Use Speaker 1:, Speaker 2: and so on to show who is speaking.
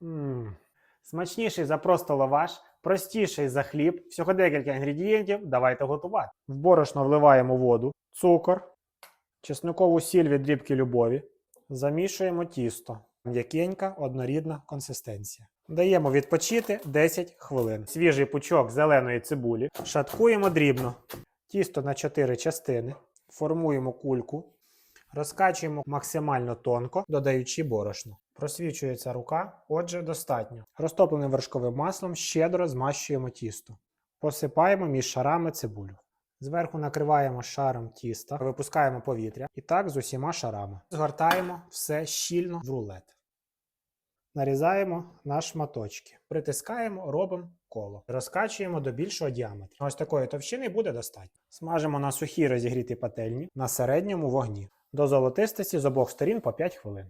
Speaker 1: Мм. Смачніший за просто лаваш, простіший за хліб. Всього декілька інгредієнтів. Давайте готувати. В борошно вливаємо воду, цукор, чесникову сіль від дрібки любові. Замішуємо тісто. М'якенька, однорідна консистенція. Даємо відпочити 10 хвилин. Свіжий пучок зеленої цибулі. Шаткуємо дрібно. Тісто на 4 частини. Формуємо кульку. Розкачуємо максимально тонко, додаючи борошно. Просвічується рука, отже, достатньо. Розтопленим вершковим маслом щедро змащуємо тісто. Посипаємо між шарами цибулю. Зверху накриваємо шаром тіста, випускаємо повітря і так з усіма шарами. Згортаємо все щільно в рулет. Нарізаємо на шматочки. Притискаємо, робимо коло. Розкачуємо до більшого діаметру. Ось такої товщини буде достатньо. Смажимо на сухій розігрітій пательні на середньому вогні. До золотистості з обох сторін по 5 хвилин.